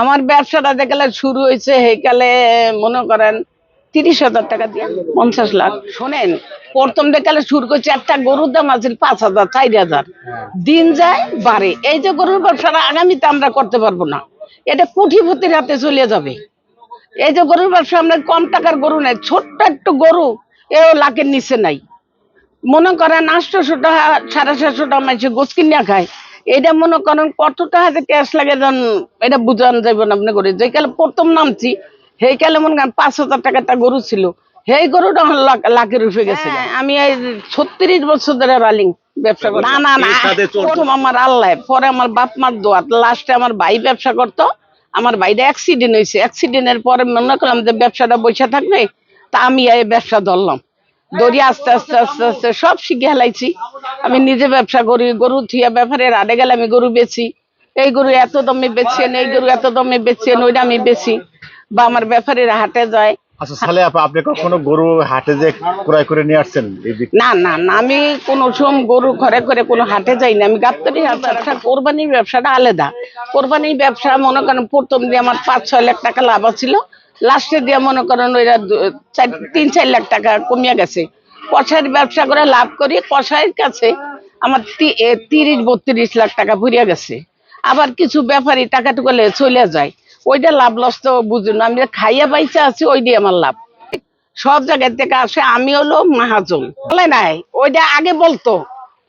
আমার ব্যবসাটা দেখালে শুরু হয়েছে হেকালে মনে করেন, তিরিশ হাজার টাকা দিয়ে, পঞ্চাশ লাখ। শোনেন, প্রথম দেখালে শুরু করছে একটা গরুর দাম আছে পাঁচ হাজার, চার হাজার। দিন যায়, বাড়ে। এই যে গরুর ব্যবসাটা আগামীতে আমরা করতে পারব না। এটা কোটিপতির হাতে চলে যাবে। এই যে গরুর ব্যবসা, আমরা কম টাকার গরু নাই, ছোট্ট একটু গরু, এও লাখের নিচে নাই। মনে করেন আটশোশো টাকা, সাড়ে সাতশো টাকা মানুষ গোস কিনিয়া খায়। এটা মনে করেন কত টাকা যে ক্যাশ লাগে যেন এটা বুঝানো যাবে না আপনি করে। যে কালে প্রথম নামছি সেই কালে মনে করেন পাঁচ হাজার টাকা একটা গরু ছিল। সেই গরুটা লাখ- লাখের উঠে গেছে। আমি এই ছত্রিশ বছর ধরে রালিং ব্যবসা করি না না না। প্রথম আমার আল্লাহ পরে আমার বাপ মার দোয়াত লাস্টে আমার ভাই ব্যবসা করতো। আমার ভাইটা অ্যাক্সিডেন্ট হয়েছে। অ্যাক্সিডেন্টের পরে মনে করলাম যে ব্যবসাটা বসে থাকবে তা আমি এই ব্যবসা ধরলাম। দড়ি আস্তে আস্তে আস্তে আস্তে সব শিখে হেলাইছি। আমি নিজে ব্যবসা করি গরু থিয়া ব্যাপারের আড়ে গেলে আমি গরু বেচি। এই গরু এত দামে বেচছেন এই গরু এত দামে বেচছেন ওইটা আমি বেচি। বা আমার ব্যাপারীরা হাটে যায়। আচ্ছা তাহলে আপা আপনি কখনো গরু হাটে যে ক্রয় করে নিয়ে আসছেন? না না না আমি কোনো সময় গরু ঘরে করে কোনো হাটে যাই না। আমি গাপ্তারি ব্যবসা কোরবানির ব্যবসাটা আলাদা। কোরবানির ব্যবসা মনে করেন প্রথম দিয়ে আমার পাঁচ ছয় লাখ টাকা লাভ ছিল লাস্টে দিয়ে মনে করেন ওইরা তিন, চার লাখ টাকা কমিয়ে গেছে। কষাইয়ের ব্যবসা করে লাভ করি কষাইয়ের কাছে আমার তিরিশ, বত্রিশ লাখ টাকা ভরিয়া গেছে। আবার কিছু ব্যাপারী টাকা টুকালে চলে যায়। ওইটা লাভ লস তো বুঝুন আমি খাইয়া পাইছে আছি ওইটাই আমার লাভ। সব জায়গা থেকে আসে, আমি হলো মাহাজন। বলে নাই, ওইটা আগে বলতো।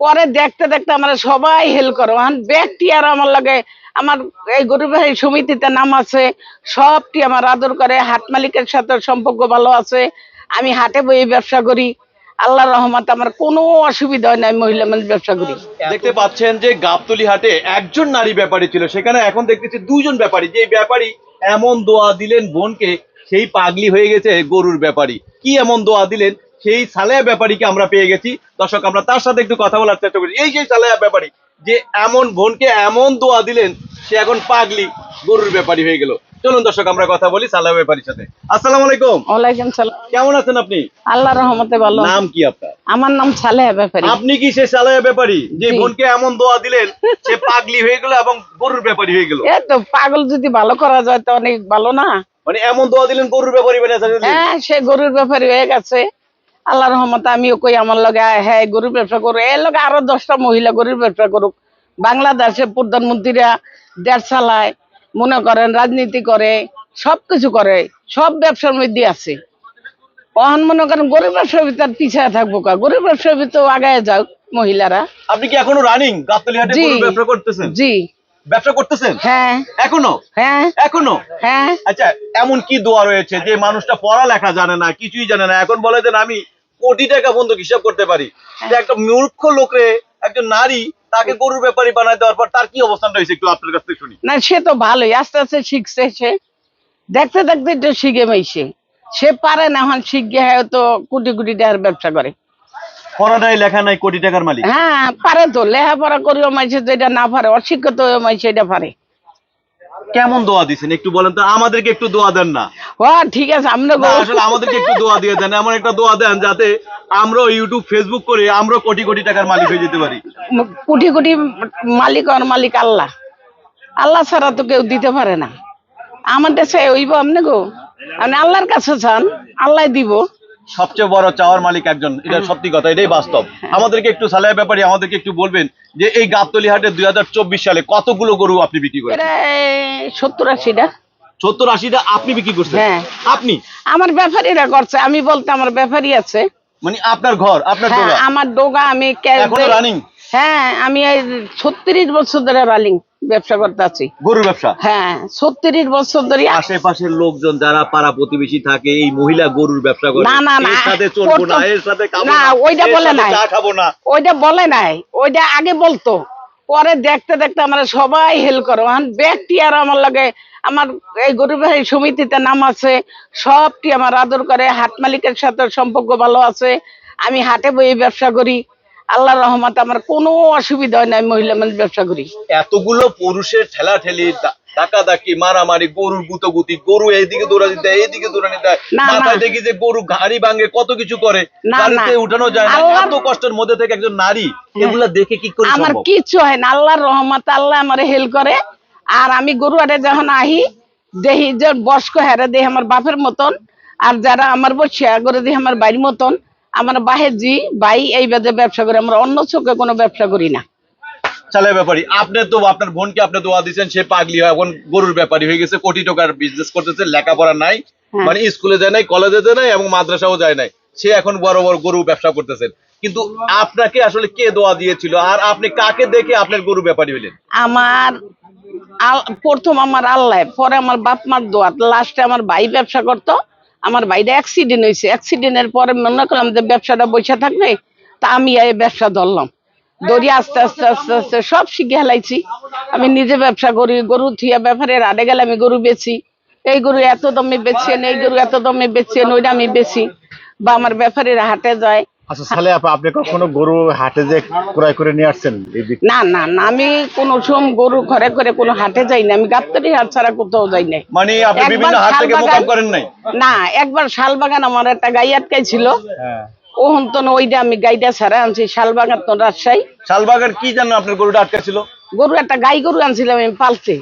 পরে দেখতে দেখতে আমরা সবাই হেল্প করো। ব্যক্তি আর আমার লাগে আমার এই গরু ভাই সমিতিতে নাম আছে, সবটি আমার আদর করে, হাট মালিকের সাথে সম্পর্ক ভালো আছে, আমি হাটে বই ব্যবসা করি। আল্লাহ রহমত আমার কোনো অসুবিধা হয় না মহিলা মানুষ ব্যবসা করি। দেখতে পাচ্ছেন যে গাবতলি হাটে একজন নারী ব্যাপারী ছিল, সেখানে এখন দেখতেছি দুজন ব্যাপারী। যে ব্যাপারী এমন দোয়া দিলেন বোনকে, সেই পাগলি হয়ে গেছে গরুর ব্যাপারী। কি এমন দোয়া দিলেন? সেই সালেয়া ব্যাপারীকে আমরা পেয়ে গেছি। দর্শক, আমরা তার সাথে একটু কথা বলার চেষ্টা করি। এই সেই সালেয়া ব্যাপারী যে এমন বোনকে এমন দোয়া দিলেন সে এখন পাগলি গরুর ব্যাপারী হয়ে গেল। চলুন দর্শক আমরা কথা বলি সালেয়া ব্যাপারীর সাথে। আসসালামু আলাইকুম। ওয়ালাইকুম সালাম। কেমন আছেন আপনি? আল্লাহ রহমতে ভালো। নাম কি আপনার? আমার নাম সালেহ ব্যাপারী। আপনি কি সে সালায়া ব্যাপারী? যে বোনকে এমন দোয়া দিলেন সে পাগলি হয়ে গেল এবং গরুর ব্যাপারী হয়ে গেল। এ তো পাগল যদি ভালো করা যায় তো অনেক ভালো না। মানে এমন দোয়া দিলেন গরুর ব্যাপারী হ্যাঁ সে গরুর ব্যাপারী হয়ে গেছে। আল্লাহ রহমতে আমিও কই আমার লগে হ্যাঁ গরুর ব্যবসা করো। এর লগে আরও দশটা মহিলা গরুর ব্যবসা করুক। বাংলাদেশে প্রধানমন্ত্রীরা দেশ চালায় মনে করেন রাজনীতি করে সবকিছু করে সব ব্যবসার মধ্যে আছে। অহন মনে করেন গরুর ব্যবসার ভিতর পিছিয়ে থাকব কা? গরুর ব্যবসার ভিতর আগায় যাও মহিলারা। আপনি কি এখনও রানিং গাবতলি হাটে। ব্যবসা করতেছেন? জি। ব্যবসা করতেছেন? হ্যাঁ। এখনও? হ্যাঁ। এখনও? হ্যাঁ। আচ্ছা এমন কি দোয়া রয়েছে যে মানুষটা পড়ালেখা জানে না কিছুই জানে না? এখন বলে যে আমি কোটি টাকা বন্ধু হিসাব করতে পারি। যে একটা মূর্খ লোকরে একজন নারী তাকে গরুর ব্যাপারী বানায় দেওয়ার পর তার কি অবস্থানটা হয়েছে একটু আপনার কাছ থেকে শুনি। না সে তো ভালোই আস্তে আস্তে শিখছে সে। দেখতে দেখতে একটু শিখে মাইছে সে পারে না এখন শিখে হয়তো কোটি কোটি টাকার ব্যবসা করে। পড়া লেখা নাই কোটি টাকার মালিক। হ্যাঁ পারে তো লেখাপড়া করিও মাইছে যেটা না পারে অশিক্ষিত মাইছে এটা পারে। কেমন দোয়া দিছেন? একটু বলেন তো আমাদেরকে একটু দোয়া দেন না। ও ঠিক আছে আমরা আসলে আমাদেরকে একটু দোয়া দিয়ে দেন এমন একটা দোয়া দেন যাতে আমরা ইউটিউব ফেসবুক করে আমরা কোটি কোটি টাকার মালিক হয়ে যেতে পারি। কোটি কোটি মালিক আর মালিক আল্লাহ। আল্লাহ ছাড়া তো কেউ দিতে পারে না। ওইব আপনি গো? আপনি আল্লাহর কাছে চান আল্লাহ দিব। সবচেয়ে বড় চাওয়ার মালিক একজন এটা সত্যি কথা এটাই বাস্তব। আমাদেরকে একটু সালের ব্যাপারে আমাদেরকে একটু বলবেন যে এই গাবতলি হাটে দু হাজার চব্বিশ সালে কতগুলো গরু আপনি বিক্রি করেন সত্তর আশিটা। সত্তর আশিটা আপনি বিক্রি করছেন? হ্যাঁ। আপনি? আমার ব্যাপারীরা করছে আমি বলতে আমার ব্যাপারী আছে। মানে আপনার ঘর আপনার হ্যাঁ আমার ডোগা আমি। রানিং হ্যাঁ আমি ছত্রিশ বছর ধরে রানিং ব্যবসা করতে আছি। গরুর ব্যবসা? হ্যাঁ ছত্রিশ বছর ধরে আশেপাশের লোকজন যারা পাড়া প্রতিবেশী থাকে এই মহিলা গরুর ব্যবসা করে না, না, না। এর সাথে চলবো না এর সাথে না, ওইটা বলে নাই। খাব না। ওইটা বলে নাই ওইটা আগে বলতো। পরে দেখতে দেখতে আমরা সবাই হেল্প করো। ব্যক্তি আর আমার লাগে আমার এই গরু ভাই সমিতিতে নাম আছে সবটি আমার আদর করে হাট মালিকের সাথে সম্পর্ক ভালো আছে আমি হাটে বই ব্যবসা করি। আল্লাহ রহমত আমার কোনো অসুবিধা হয় না মহিলা মানুষ ব্যবসা করি। এতগুলো পুরুষের ঠেলা ঠেলি ডাকা মারামারি গরুর গুতোগুতি গরু এইদিকে দৌড়ানি দেয় এইদিকে দৌড়ানি দেয় মাথায় দেখি যে গরু গাড়ি ভাঙে কত কিছু করে। গাড়িতে উঠানো যায় না এত কষ্টের মধ্যে থেকে একজন নারী এগুলা দেখে কি করে আমার কিচ্ছু হয় না আল্লাহর রহমত আল্লাহ আমার হেল্প করে। আর আমি গরু আটে যখন আহি দেহি যে বয়স্ক হেরা দেহি আমার বাপের মতন আর যারা আমার বসিয়া করে দেহি আমার বাড়ির মতন আমার বাহের জি ভাই এই বাজে ব্যবসা করে আমরা অন্য চোখে কোনো ব্যবসা করি না। চালে ব্যাপারী আপনি তো আপনার বোনকে আপনি দোয়া দিচ্ছেন সে পাগলি হয় এখন গরুর ব্যাপারী গেছে কোটি টাকার বিজনেস করতেছে লেখাপড়া নাই। মানে স্কুলে যায় নাই কলেজে যায় নাই এবং মাদ্রাসাও যায় নাই। সে এখন বড় বড় গরু ব্যবসা করতেছেন। কিন্তু আপনাকে আসলে কে দোয়া দিয়েছিল আর আপনি কাকে দেখে আপনার গরু ব্যাপারী হলেন? আমার প্রথম আমার আল্লাহ পরে আমার বাপ মার দোয়া লাস্টে আমার ভাই ব্যবসা করতো আমার বাইরে অ্যাক্সিডেন্ট হয়েছে। অ্যাক্সিডেন্টের পরে মনে করলাম যে ব্যবসাটা বসে থাকবে, তা আমি এই ব্যবসা ধরলাম। দড়ি আস্তে আস্তে আস্তে আস্তে সব শিখে হেলাইছি। আমি নিজে ব্যবসা করি, গরু থিয়া ব্যাপারের আড়ে গেলে আমি গরু বেছি এই গরু এত দমে বেচছেন, এই গরু এত দমে বেচছেন, ওইটা আমি বেছি বা আমার ব্যাপারের হাটে যায় আচ্ছা সালে আপা আপনি কখনো গরু হাটে যে ক্রয় করে নিয়ে আসছেন? না না না আমি কোনো সময় গরু ঘরে করে কোনো হাটে যাই না। আমি গাপ্তারি হাট ছাড়া কোথাও যাই না মানে আপনি বিভিন্ন হাট থেকে মোকাম করেন নাই? না একবার শালবাগান আমার একটা গাই আটকাই ছিল হ্যাঁ। ওহন তো ওইটা আমি গাইটা ছাড়া আনছি শালবাগান তো রাজশাহী। শালবাগান কি জানেন আপনার গরুটা আটকা ছিল গরু একটা গাই গরু আনছিলাম আমি পালতে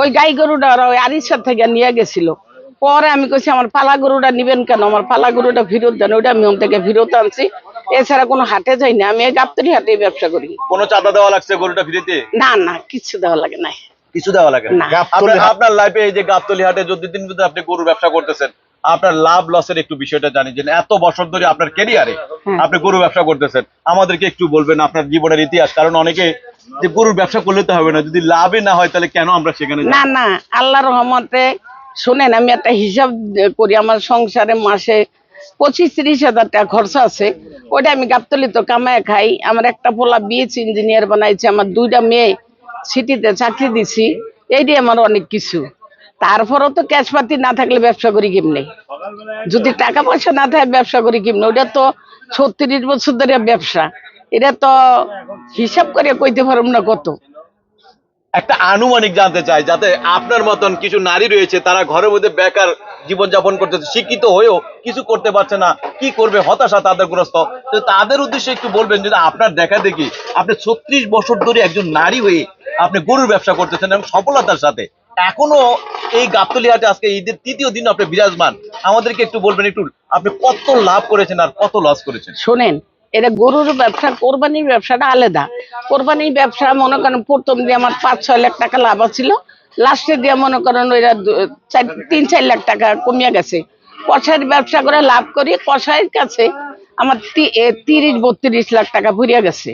ওই গাই গরুটা ওরা ওই আরিসার থেকে নিয়ে গেছিল। পরে আমি কইছি আমার পালা গরুটা নিবেন কেন? আমার পালা গরুটা ফেরত দেন ওইটা আমি থেকে ফেরত আনছি। এছাড়া কোনো হাটে যাই না আমি এই গাপ্তারি হাটে ব্যবসা করি। কোনো চাঁদা দেওয়া লাগছে গরুটা ফিরিতে? না না কিচ্ছু দেওয়া লাগে না কিছু দেওয়া লাগে না। আপনার আপনার লাইফে এই যে গাবতলি হাটে যদি দিন আপনি গরু ব্যবসা করতেছেন আপনার লাভ লসের একটু বিষয়টা জানি যে এত বছর ধরে আপনার ক্যারিয়ারে হ্যাঁ। আপনি গরু ব্যবসা করতেছেন। আমাদেরকে একটু বলবেন আপনার জীবনের ইতিহাস কারণ অনেকে যে গরুর ব্যবসা করলে তো হবে না যদি লাভে না হয় তাহলে কেন আমরা সেখানে না না আল্লাহ রহমতে শোনেন, আমি একটা হিসাব করি, আমার সংসারে মাসে পঁচিশ তিরিশ হাজার টাকা খরচা আছে। ওইটা আমি গাবতলি তো কামায় খাই। আমার একটা পোলা বিএস ইঞ্জিনিয়ার বানাইছে, আমার দুইটা মেয়ে সিটিতে চাকরি দিছি। এইটাই আমার অনেক কিছু। তারপরেও তো ক্যাশ পাতি না থাকলে ব্যবসা করি কেমনে? যদি টাকা পয়সা না থাকে, ব্যবসা করি কেমনে? ওটা তো ছত্রিশ বছর ধরে ব্যবসা। এটা তো হিসাব করে কইতে পারব না কত। একটা আনুমানিক জানতে চাই, যাতে আপনার মতন কিছু নারী রয়েছে, তারা ঘরের মধ্যে বেকার জীবনযাপন করতেছে, শিক্ষিত হয়েও কিছু করতে পারছে না, কি করবে, হতাশা তাদের গ্রস্ত। তো তাদের উদ্দেশ্যে একটু বলবেন যদি আপনার দেখা দেখি আপনি ছত্রিশ বছর ধরে একজন নারী হয়ে আপনি গরুর ব্যবসা করতেছেন এবং সফলতার সাথে। এখনও এই গাবতলি হাটে আজকে ঈদের তৃতীয় দিন আপনি বিরাজমান। আমাদেরকে একটু বলবেন, একটু আপনি কত লাভ করেছেন আর কত লস করেছেন? শোনেন এটা গরুর ব্যবসা কোরবানির ব্যবসাটা আলাদা। কোরবানির ব্যবসা মনে করেন প্রথম দিয়ে আমার পাঁচ ছয় লাখ টাকা লাভ ছিল লাস্টে দিয়ে মনে করেন ওইটা তিন চার লাখ টাকা কমিয়ে গেছে। কষাইয়ের ব্যবসা করে লাভ করি কষাইয়ের কাছে আমার তিরিশ বত্রিশ লাখ টাকা ভরিয়া গেছে।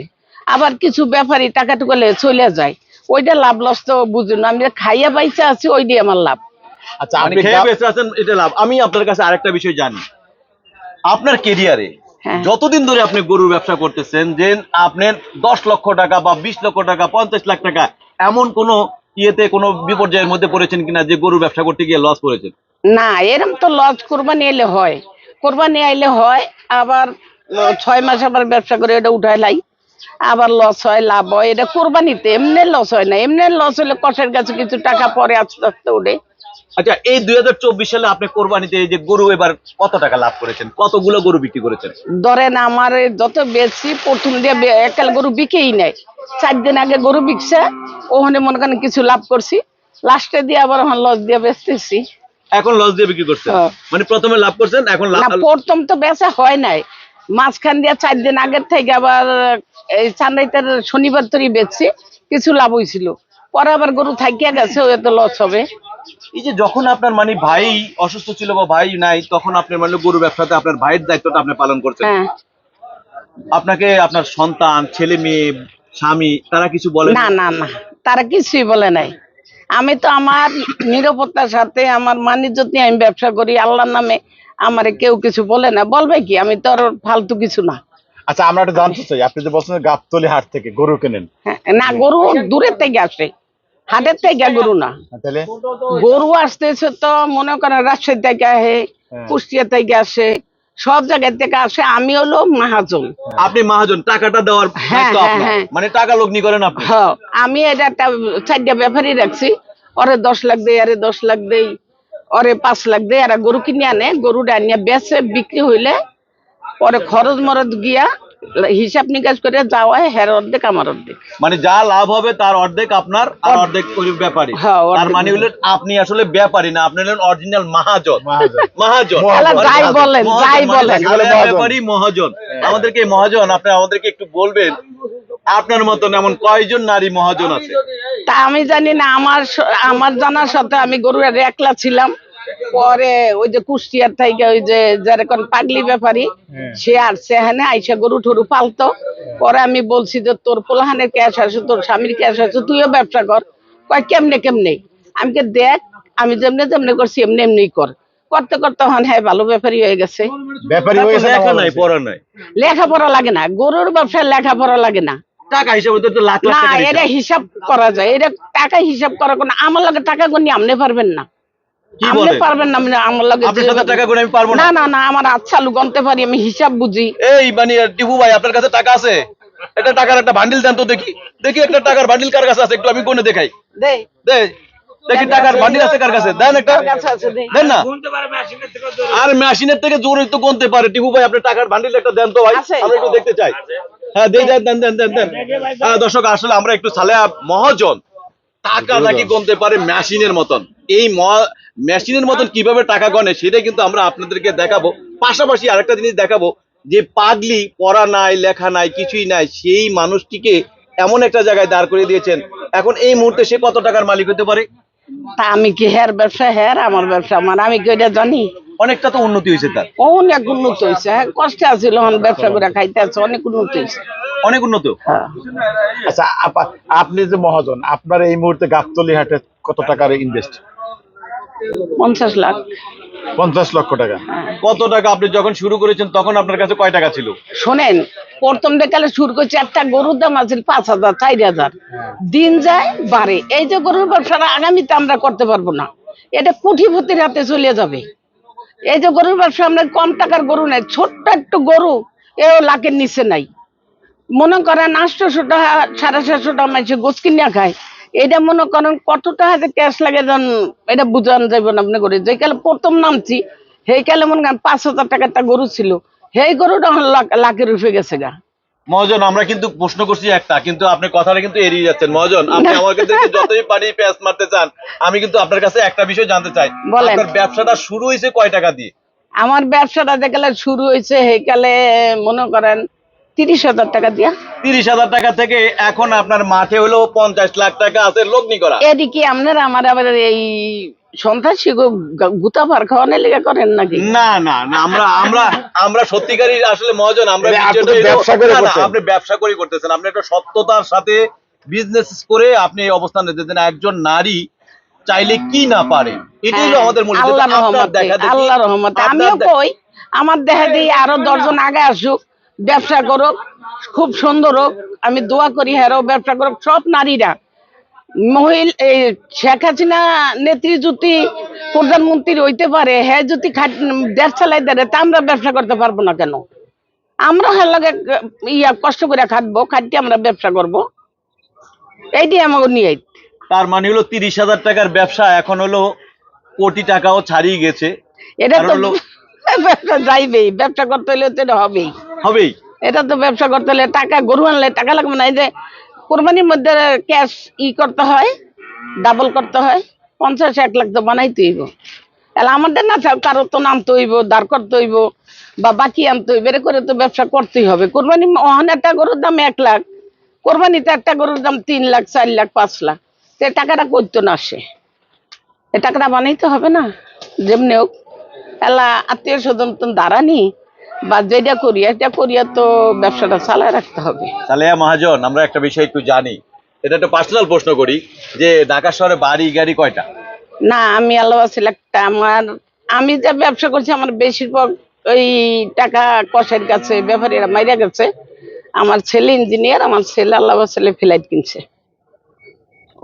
আবার কিছু ব্যাপারী টাকা টুকালে চলে যায়। ওইটা লাভ লস তো বুঝুন আমি খাইয়া পাইছে আছি ওইটাই আমার লাভ। আচ্ছা আপনি আপনি খেয়ে বেঁচে আছেন এটা লাভ। আমি আপনার কাছে আরেকটা বিষয় জানি। আপনার কেরিয়ারে। যতদিন ধরে আপনি গরুর ব্যবসা করতেছেন যে আপনার দশ লক্ষ টাকা বা বিশ লক্ষ টাকা পঞ্চাশ লাখ টাকা এমন কোন ইয়েতে কোনো বিপর্যয়ের মধ্যে পড়েছেন কিনা যে গরুর ব্যবসা করতে গিয়ে লস করেছেন? না এরকম তো লস কোরবানি এলে হয়। কোরবানি আইলে হয় আবার ছয় মাস আবার ব্যবসা করে এটা উঠায় লাই। আবার লস হয় লাভ হয়। এটা কোরবানিতে এমনি লস হয় না। এমনি লস হলে কষের কাছে কিছু টাকা পরে আস্তে আস্তে উঠে আচ্ছা এই দুই হাজার চব্বিশ সালে আপনি কোরবানিতে এই যে গরু এবার কত টাকা লাভ করেছেন? কতগুলো গরু বিক্রি করেছেন? ধরেন আমার যত বেশি প্রথম দিয়ে একাল গরু বিকেই নাই চার দিন আগে গরু বিকছে ওখানে মনে করেন কিছু লাভ করছি। লাস্টে দিয়ে আবার এখন লস দিয়ে বেচতেছি। এখন লস দিয়ে বিক্রি করছেন? হ্যাঁ। মানে প্রথমে লাভ করছেন এখন লাভ প্রথম তো বেচা হয় নাই। মাঝখান দিয়ে চার দিন আগের থেকে আবার এই চান্দাইতার শনিবার তরি বেচছি কিছু লাভ হয়েছিল পরে আবার গরু থাকিয়া গেছে ওই তো লস হবে। এই যে যখন আপনার মানে ভাই অসুস্থ ছিল বা ভাই নাই তখন আপনার মানে গরু ব্যবসাতে আপনার ভাইয়ের দায়িত্বটা আপনি পালন করছেন। হ্যাঁ। আপনাকে আপনার সন্তান ছেলে মেয়ে স্বামী তারা কিছু বলে না না না তারা কিছুই বলে নাই। আমি তো আমার নিরাপত্তার সাথে আমার মানিজ্যত নিয়ে আমি ব্যবসা করি আল্লাহর নামে আমারে কেউ কিছু বলে না। বলবে কি আমি তো আর ফালতু কিছু না। আচ্ছা আমরা একটা জানতে চাই আপনি যে বলছেন গাবতলি হাট থেকে গরু কেনেন। হ্যাঁ, না গরু দূরের থেকে আসে। হাটের থেকে গরু না। হ্যাঁ, গরু আসতেছে তো মনে করেন রাজশাহী থেকে আসে হ্যাঁ। কুষ্টিয়া থেকে আসে সব জায়গা থেকে আসে আমি হলো মাহাজন। আপনি মহাজন টাকাটা দেওয়ার হ্যাঁ, হ্যাঁ, হ্যাঁ। মানে টাকা লগ্নি করেন আপনি। আমি এটা একটা চারটা ব্যাপারই রাখছি। ওরে দশ লাখ দেই আরে দশ লাখ দেই ওরে পাঁচ লাখ দেই আর গরু কিনে আনে গরুটা আনিয়া বেচে বিক্রি হইলে পরে খরচ মরচ গিয়া হিসাব নিকাশ করে যাওয়া হের অর্ধেক আমার অর্ধেক। মানে যা লাভ হবে তার অর্ধেক আপনার আর অর্ধেক। ব্যাপারী হ্যাঁ, তার মানে হলো আপনি আসলে ব্যাপারী না আপনি হলেন অরিজিনাল মহাজন। মহাজন। মহাজন। যাই বলেন, যাই মানে বলেন। ব্যাপারী মহাজন। আমাদেরকে মহাজন আপনি আমাদেরকে একটু বলবেন আপনার মতন এমন কয়জন নারী মহাজন আছে? তা আমি জানি না আমার আমার জানার সাথে আমি গরুর একলা ছিলাম। পরে ওই যে কুষ্টিয়ার থেকে ওই যে যেরকম পাগলি ব্যাপারী সে আর সেখানে আইসা গরু টরু পালতো। পরে আমি বলছি যে তোর পোলাহানের ক্যাশ আছে তোর স্বামীর ক্যাশ আছে তুইও ব্যবসা কর। কয় কেমনে কেমনে? আমি কে দেখ আমি যেমনে যেমনে করছি এমনি এমনি কর। করতে করতে হন হ্যাঁ ভালো ব্যাপারী হয়ে গেছে। ব্যাপারী তারপর হয়েছে লেখা পড়া লেখাপড়া লাগে না গরুর ব্যবসায় লেখাপড়া লাগে না। টাকা হিসাবে তো লাখ লাখ না টাকা এটা হিসাব করা যায় এটা টাকা হিসাব করা কোনো আমার লগে টাকা গুনি আপনি পারবেন না। কি আপনি? পারবেন না মানে আমার লগে আপনার সাথে টাকা গুনে আমি পারব না। না না না আমার আচ্ছা লু গনতে পারি আমি হিসাব বুঝি। এই মানে টিপু ভাই আপনার কাছে টাকা আছে? একটা টাকার একটা বান্ডিল দেন তো দেখি। দেখি একটা টাকার বান্ডিল কার কাছে আছে একটু আমি কোনে দেখাই। দে। দে দেখি টাকার বান্ডিল আছে কার কাছে? দেন একটা। কার কাছে আছে দে দেন না আর মেশিনের থেকে জোরে তো গুনতে পারে। টিপু ভাই আপনার টাকার বান্ডিল একটা দেন তো ভাই। আমরা একটু দেখতে চাই। হ্যাঁ দেই দেন দেন দেন দেন দেন। হ্যাঁ দর্শক আসলে আমরা একটু সালেহা মহাজন। টাকা নাকি গুনতে পারে মেশিনের মতন। এই ম- মেশিনের মতন কীভাবে টাকা গনে সেটাই কিন্তু আমরা আপনাদেরকে দেখাবো। পাশাপাশি আরেকটা জিনিস দেখাবো যে পাগলি পড়া নাই লেখা নাই কিছুই নাই সেই মানুষটিকে এমন একটা জায়গায় দাঁড় করে দিয়েছেন। এখন এই মুহূর্তে সে কত টাকার মালিক হতে পারে? তা আমি কি হের ব্যবসা হের আমার ব্যবসা আমার আমি কি এটা জানি? অনেকটা তো উন্নতি হয়েছে তার। অনেক উন্নত হয়েছে হ্যাঁ কষ্টে আছিল হন ব্যবসা করে খাইতে আছে অনেক উন্নত হয়েছে। অনেক উন্নত? হ্যাঁ। আচ্ছা আপা- আপনি যে মহাজন আপনার এই মুহূর্তে গাবতলি হাটে কত টাকার ইনভেস্ট পঞ্চাশ লাখ। পঞ্চাশ লক্ষ টাকা। কত টাকা আপনি যখন শুরু করেছেন তখন আপনার কাছে কয় টাকা ছিল? শোনেন প্রথম দেখালে শুরু করছে একটা গরুর দাম আছে পাঁচ হাজার চার হাজার। দিন যায় বাড়ে। এই যে গরুর ব্যবসাটা আগামীতে আমরা করতে পারব না। এটা কুঠিপতির হাতে চলে যাবে। এই যে গরুর ব্যবসা আমরা কম টাকার গরু নাই ছোট্ট একটু গরু এও লাখের নিচে নাই। মনে করেন আটশোশো টাকা সাড়ে সাতশো টাকা মানুষের গোস কিনিয়া খায়। এটা মনে করেন কত টাকা যে ক্যাশ লাগে যেন এটা বুঝান যাবে না আপনি করে। যে কালে প্রথম নামছি সেই কালে মনে করেন পাঁচ হাজার টাকা একটা গরু ছিল। সেই গরুটা লাখ- লাখের উঠে গেছে গা। মহাজন আমরা কিন্তু প্রশ্ন করছি একটা কিন্তু আপনি কথাটা কিন্তু এড়িয়ে যাচ্ছেন। মহাজন আপনি আমার কাছে যতই পানি পেঁয়াজ মারতে চান আমি কিন্তু আপনার কাছে একটা বিষয় জানতে চাই। আপনার ব্যবসাটা শুরু হয়েছে কয় টাকা দিয়ে? আমার ব্যবসাটা দেখালে শুরু হয়েছে সেই কালে মনে করেন তিরিশ হাজার টাকা দিয়া। তিরিশ হাজার টাকা থেকে এখন আপনার মাঠে হলো পঞ্চাশ লাখ টাকা আছে লগ্নি করা। এদিকে আপনারা আমার আবার এই সন্ত্রাসী গুতা পার খাওয়ানোর লেগে করেন নাকি? না না না আমরা আমরা আমরা সত্যিকারই আসলে মহাজন আমরা আপনি ব্যবসা করে না, না, করছেন। আপনি ব্যবসা করে করতেছেন। আপনি একটা সত্যতার সাথে বিজনেস করে আপনি এই অবস্থান একজন নারী চাইলে কি না পারে? এটাই হলো আমাদের মূল আল্লাহ আপনার রহমতে দেখা দেখি, আল্লাহ রহমতে। আমিও কই আমার দেখা দিয়ে আরও দশজন আগে আসুক। ব্যবসা করুক খুব সুন্দর হোক। আমি দোয়া করি হ্যারো ব্যবসা করুক। সব নারীরা। মহিল এই শেখ হাসিনা নেত্রী যদি প্রধানমন্ত্রী হইতে পারে হ্যাঁ যদি খাট- দেশ চালাই দেয় তা আমরা ব্যবসা করতে পারব না কেন? আমরা হ্যাঁ লগে ইয়া কষ্ট করে খাটবো খাটতে আমরা ব্যবসা করব। এইটি আমাকে নিয়ে তার মানে হলো তিরিশ হাজার টাকার ব্যবসা এখন হলো কোটি টাকাও ছাড়িয়ে গেছে। এটা তো ব্যবসা যাইবেই ব্যবসা করতে হলে তো এটা হবেই। হবেই। এটা তো ব্যবসা করতে হলে টাকা, গরু আনলে টাকা লাগবে না। এই যে কোরবানির মধ্যে ক্যাশ ই করতে হয় ডাবল করতে হয়, পঞ্চাশ, এক লাখ তো বানাইতে হইব। তাহলে আমাদের না থাক কারও তো নামতে হইব, দাঁড় করতে হইব, বা বাকি আনতে হইব, এর করে তো ব্যবসা করতেই হবে। কোরবানি ওখানে একটা গরুর দাম এক লাখ, কোরবানিতে একটা গরুর দাম তিন লাখ, চার লাখ, পাঁচ লাখ। তো টাকাটা করতো না সে এ টাকাটা বানাইতে হবে না, যেমনি হোক। এলা আত্মীয় স্বজন তো দাঁড়ানি বা যেটা করি এটা করিয়া তো ব্যবসাটা চালায় রাখতে হবে। সালেহা মহাজন আমরা একটা বিষয় একটু জানি। এটা একটা পার্সোনাল প্রশ্ন করি যে ঢাকা শহরে বাড়ি গাড়ি কয়টা? না আমি আল্লাহ আছিল একটা আমার আমি যে ব্যবসা করছি আমার বেশিরভাগ ওই টাকা কষের কাছে ব্যাপারীরা মাইরা গেছে। আমার ছেলে ইঞ্জিনিয়ার আমার ছেলে আল্লাহ ছেলে ফ্লাইট কিনছে।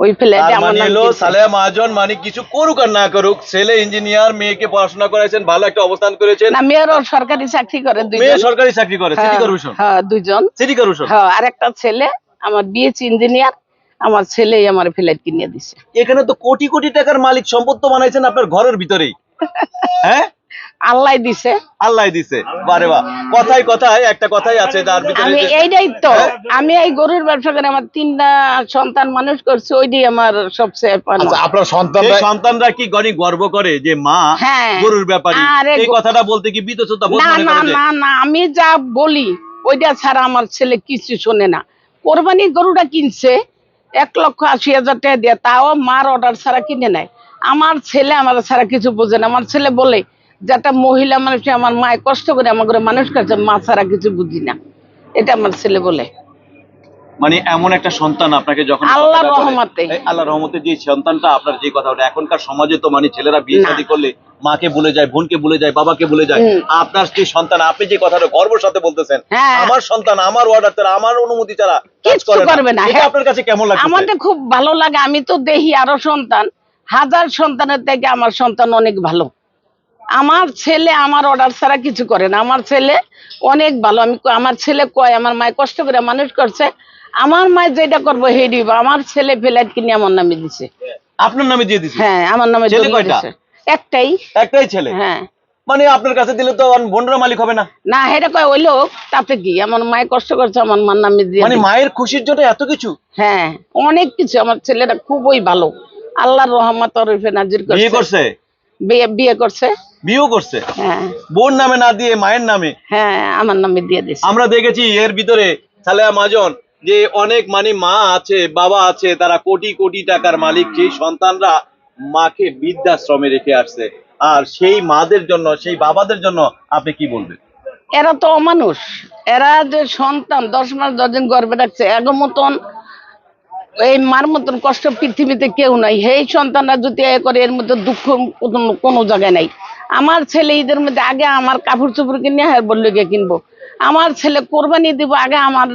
ওই ফ্লাইটে তার আমার মানে নাম হলো। সালেহা মহাজন মানে কিছু করুক আর না করুক ছেলে ইঞ্জিনিয়ার মেয়েকে পড়াশোনা করাইছেন ভালো একটা অবস্থান করেছেন। না মেয়েরও সরকারি চাকরি করে মেয়ে দুইজন সরকারি চাকরি করে সিটি হ্যাঁ, কর্পোরেশন হ্যাঁ দুইজন। City corporation? হ্যাঁ আর একটা ছেলে আমার বিএসসি ইঞ্জিনিয়ার আমার ছেলেই আমার ফ্লাইট কিনে দিছে। এখানে তো কোটি কোটি টাকার মালিক সম্পদ তো বানাইছেন আপনার ঘরের ভিতরেই। হ্যাঁ? আল্লাহ দিছে। আল্লাহ দিছে। বারে বাহ। কথাই কথায় একটা কথাই আছে যার ভিতরে আমি এইটাই তো। আমি এই গরুর ব্যবসা করে আমার তিনটা সন্তান মানুষ করছি ওইটাই আমার সবচেয়ে আচ্ছা আপনার সন্তান সন্তানরা কি গনি গর্ব করে যে মা হ্যাঁ। গরুর ব্যাপারে? এই কথাটা বলতে কি বিতচতা না না না না আমি যা বলি ওইটা ছাড়া আমার ছেলে কিছু শোনে না। কোরবানি গরুটা কিনছে এক লক্ষ আশি হাজার টাকা দিয়ে তাও মার অর্ডার ছাড়া কিনে নেয়। আমার ছেলে আমার ছাড়া কিছু বোঝে না। আমার ছেলে বলে যে একটা মহিলা মানুষ আমার মায় কষ্ট করে আমার করে মানুষ করছে মা ছাড়া কিছু বুঝি না। এটা আমার ছেলে বলে। মানে এমন একটা সন্তান আপনাকে যখন আল্লাহর রহমতে। এই আল্লাহর রহমতে যে সন্তানটা আপনার যে কথা ওটা এখনকার সমাজে তো মানে ছেলেরা বিয়ে। শাদী করলে মাকে ভুলে যায় বোনকে ভুলে যায় বাবাকে ভুলে যায়। আপনার যে সন্তান আপনি যে কথাটা গর্বের সাথে বলতেছেন হ্যাঁ। আমার সন্তান আমার অর্ডার ছাড়া আমার অনুমতি ছাড়া কাজ করবে না, এটা হ্যাঁ। আপনার কাছে কেমন লাগছে আমাদের খুব ভালো লাগে আমি তো দেখি আরও সন্তান। হাজার সন্তানের থেকে আমার সন্তান অনেক ভালো। আমার ছেলে আমার অর্ডার ছাড়া কিছু করে না। আমার ছেলে অনেক ভালো। আমি আমার ছেলে কয় আমার মায় কষ্ট করে মানুষ করছে। আমার মায় যেটা করব দিব। আমার ছেলে ফ্লাইট কিনে আমার নামে দিছে। আপনার নামে দিয়ে দিছি? হ্যাঁ আমার নামে ছেলে কয়টা? একটাই। একটাই ছেলে? হ্যাঁ। মানে আপনার কাছে দিলে তো বোনরা মালিক হবে না? না এটা কয় ওই লোক তাতে কি? আমার মায় কষ্ট করছে আমার মার নামে দিয়ে মানে মায়ের খুশির জন্য এত কিছু? হ্যাঁ অনেক কিছু। আমার ছেলেটা খুবই ভালো। আল্লাহর রহমত নাজির বিয়ে করছে। করছে? বিয়ে বিয়ে করছে। বিয়েও করছে? হ্যাঁ। বোন নামে না দিয়ে মায়ের নামে? হ্যাঁ আমার নামে দিয়ে দিছে আমরা দেখেছি এর ভিতরে মাজন যে অনেক মানে মা আছে বাবা আছে তারা কোটি কোটি টাকার মালিক। সেই সন্তানরা মাকে বৃদ্ধাশ্রমে রেখে আসছে। আর সেই মাদের জন্য সেই বাবাদের জন্য আপনি কি বলবেন? এরা তো অমানুষ। এরা যে সন্তান দশ মাস দশ দিন গর্ভে রাখছে এর মতন এই মার মতন কষ্ট পৃথিবীতে কেউ নাই। এই সন্তানরা যদি এ করে, এর মধ্যে দুঃখ কোনো- জায়গায় নাই। আমার ছেলে ঈদের মধ্যে আগে আমার কাপড় চোপড় কিনে হ্যাঁ বললে গিয়ে কিনবো। আমার ছেলে কোরবানি দিব, আগে আমার,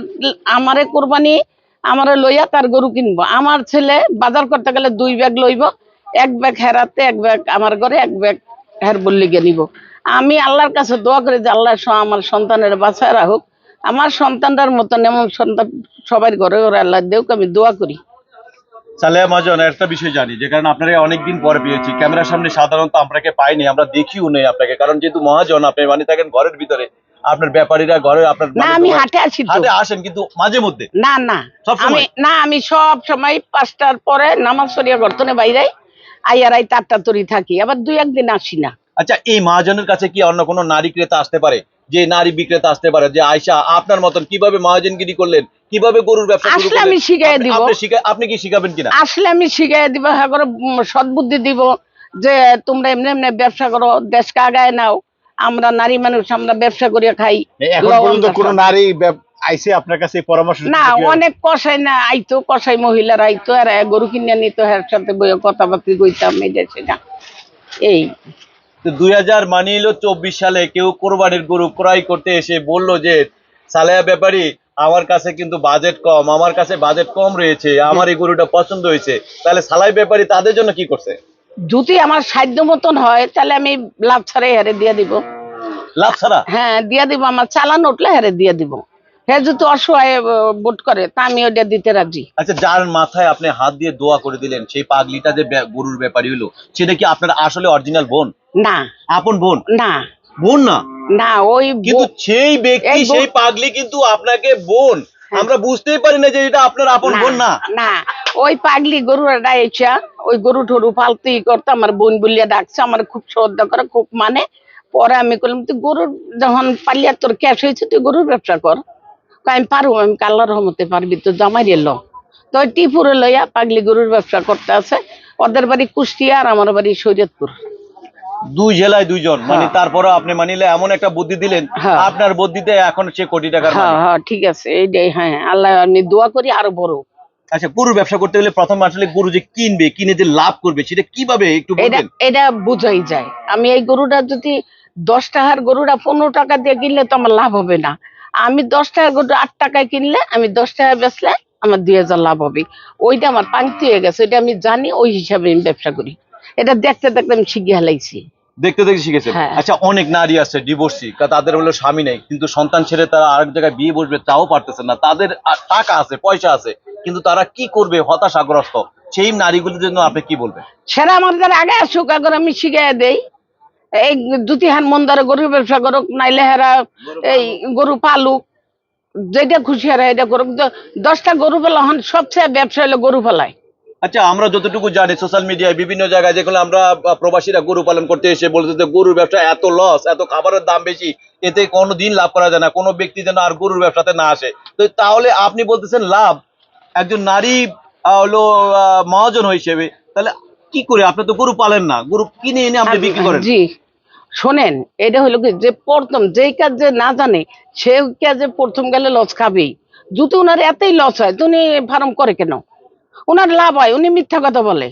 আমারে কোরবানি, আমারে লইয়া তার গরু কিনবো। আমার ছেলে বাজার করতে গেলে দুই ব্যাগ লইব, এক ব্যাগ হেরাতে, এক ব্যাগ আমার ঘরে, এক ব্যাগ হের বললে গিয়ে নিব। আমি আল্লাহর কাছে দোয়া করি যে আল্লাহ আমার সন্তানের বাঁচায় রাখুক। আমার সন্তানটার মতন এমন সন্তান সবার ঘরে ঘরে আল্লাহ দেউক আমি দোয়া করি। সালেহা মাজন একটা বিষয় জানি যে কারণে আপনাকে অনেকদিন পরে পেয়েছি। ক্যামেরার সামনে সাধারণত আপনাকে পাইনি আমরা দেখিও নেই আপনাকে কারণ যেহেতু মহাজন আপনি মানে থাকেন ঘরের ভিতরে আপনার ব্যাপারীরা ঘরে আপনার না মানে আমি হাটে হাটে আসেন কিন্তু মাঝে মধ্যে? না না? আমি না আমি সব সময় পাঁচটার পরে নামাজ সরিয়া গর্তনে বাইরে আইয়ার আই চারটা তরি থাকি আবার দুই একদিন আসি না। আচ্ছা এই মহাজনের কাছে কি অন্য কোনো নারী ক্রেতা আসতে পারে? যে নারী বিক্রেতা আসতে পারে যে আয়সা আপনার মতন কীভাবে মহাজনগিরি করলেন? কীভাবে গরুর ব্যবসা শুরু করলেন? আমি শিখাইয়া আপনি- দিব। আপনি কি শিখাবেন কিনা? আসলে আমি শিখাই দিব হ্যাঁ করে সদ্বুদ্ধি দিব যে তোমরা এমনি এমনি ব্যবসা করো দেশকে আগায় নাও আমরা নারী মানুষ আমরা ব্যবসা করিয়া খাই। এখন পর্যন্ত। কোন নারী আইছে আপনার কাছে পরামর্শ না অনেক কষাই না আইতো কষাই মহিলারা আইতো আর গরু কিনে নিত এর সাথে বইয়ে কথাবার্তি কইতাম এটা সেটা। এই। তো দুই হাজার মানিল চব্বিশ সালে। কেউ কোরবানির গরু ক্রয় করতে এসে বলল যে সালেহা ব্যাপারী আমার কাছে কিন্তু বাজেট কম আমার কাছে বাজেট কম রয়েছে আমার এই গরুটা পছন্দ হয়েছে। তাহলে সালাই ব্যাপারী তাদের জন্য কি করছে? যদি আমার সাধ্য মতন হয় তাহলে আমি লাভ ছাড়াই হারে দিয়ে দিব। লাভ ছাড়া? হ্যাঁ দিয়ে দিব আমার চালান উঠলে হারে দিয়ে দিব। হ্যাঁ যদি অসহায় বোট করে তা আমি ওটা দিতে রাজি। আচ্ছা যার মাথায় আপনি হাত দিয়ে দোয়া করে দিলেন সেই পাগলিটা যে গরুর ব্যাপারী হলো সেটা কি আপনার আসলে অরিজিনাল বোন? না। আপন বোন? না। বোন না? না ওই কিন্তু সেই ব্যক্তি সেই পাগলি কিন্তু আপনাকে বোন। আমরা বুঝতেই পারি না যে এটা আপনার আপন বোন না। না। ওই পাগলি গরুটা এসা ওই গরু টরু ফালতু করতো আমার বোন বলিয়া ডাকছে আমার খুব শ্রদ্ধা করে খুব মানে। পরে আমি করলাম তুই গরুর যখন পালিয়া তোর ক্যাশ হয়েছে তুই গরুর ব্যবসা কর। আমি পারব আমি কাল্লার রহমতে পারবি। তো জামাই এলো তো টিপুরে লইয়া পাগলি গরুর ব্যবসা করতে আছে। ওদের বাড়ি কুষ্টিয়া আর আমার বাড়ি শরীয়তপুর। দুই জেলায় দুইজন। মানে হ্যাঁ। তারপরে আপনি মানিলে এমন একটা বুদ্ধি দিলেন হ্যাঁ। আপনার বুদ্ধিতে এখন সে কোটি টাকার হ্যাঁ হ্যাঁ ঠিক আছে এইটাই হ্যাঁ আল্লাহ আমি দোয়া করি আরও বড়। আচ্ছা গরু ব্যবসা করতে গেলে প্রথম আসলে গরু যে কিনবে কিনে যে লাভ করবে সেটা কীভাবে একটু এটা বলবেন? এটা বুঝাই যায়। আমি এই গরুটা যদি দশ টাকার গরুটা পনেরো টাকা দিয়ে কিনলে তো আমার লাভ হবে না। আমি দশ টাকার গরু আট টাকায় কিনলে আমি দশ টাকা বেচলে আমার দুই হাজার লাভ হবে। ওইটা আমার পাংতি হয়ে গেছে ওইটা আমি জানি ওই হিসাবে আমি ব্যবসা করি। এটা দেখতে দেখতে আমি শিখে হেলাইছি। দেখতে দেখতে শিখেছেন হ্যাঁ। আচ্ছা অনেক নারী আছে ডিভোর্সি তাদের হলো স্বামী নেই কিন্তু সন্তান ছেড়ে তারা আরেক জায়গায় বিয়ে বসবে তাও পারতেছে না। তাদের টাকা আছে পয়সা আছে কিন্তু তারা কি করবে হতাশাগ্রস্ত? সেই নারীগুলোর জন্য আপনি কি বলবেন? সেটা আমাদের আগে আসুক আগে আমি শিখিয়ে দেই। এই দুটি হান মন্দারে গরুর ব্যবসা করুক নাইলে হেরা এই গরু পালুক যেটা খুশি হেরা এটা করুক। দশটা গরু পেলা হন সবচেয়ে ব্যবসা হলো গরু পালায় আচ্ছা আমরা যতটুকু জানি সোশ্যাল মিডিয়ায় বিভিন্ন জায়গায় যেগুলো আমরা প্রবাসীরা গরু পালন করতে এসে বলতে যে গরুর ব্যবসা এত লস এত খাবারের দাম বেশি এতে কোনো দিন লাভ করা যায় না। কোনো ব্যক্তি যেন আর গরুর ব্যবসাতে না আসে। তো তাহলে আপনি বলতেছেন লাভ একজন নারী হলো মহাজন হিসেবে তাহলে কি করে? আপনি তো গরু পালেন না। গরু কিনে এনে আপনি বিক্রি করেন। জি। শোনেন, এটা হলো কি যে প্রথম, যেই কাজ যে না জানে সে কাজে প্রথম গেলে লস খাবেই। যদি ওনার এতই লস হয়, তো উনি ফার্ম করে কেন? ওনার লাভ হয়, উনি মিথ্যা কথা বলে।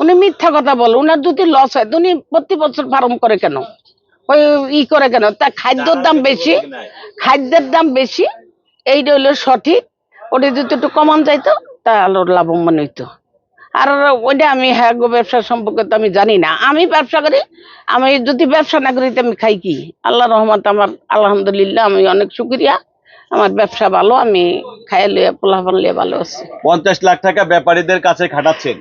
উনি মিথ্যা কথা বলে ওনার যদি লস হয়, তো উনি প্রতি বছর ফার্ম করে কেন? ওই ই করে কেন? তা খাদ্যর দাম বেশি, খাদ্যের দাম বেশি, এইটা হলো সঠিক। ওটা যদি একটু কমান যাইতো, তাহলে লাভবান হইতো। আর ওইটা আমি হ্যাঁ ব্যবসা সম্পর্কে তো আমি জানি না। আমি ব্যবসা করি, আমি যদি ব্যবসা না করি তো আমি খাই কি? আল্লাহ রহমত আমার, আলহামদুলিল্লাহ আমি অনেক সুক্রিয়া আমার ব্যবসা ভালো, আমি খাইয়া লিয়ে পোলাপান লিয়ে ভালো আছি। পঞ্চাশ লাখ টাকা ব্যাপারীদের কাছে খাটাচ্ছেন।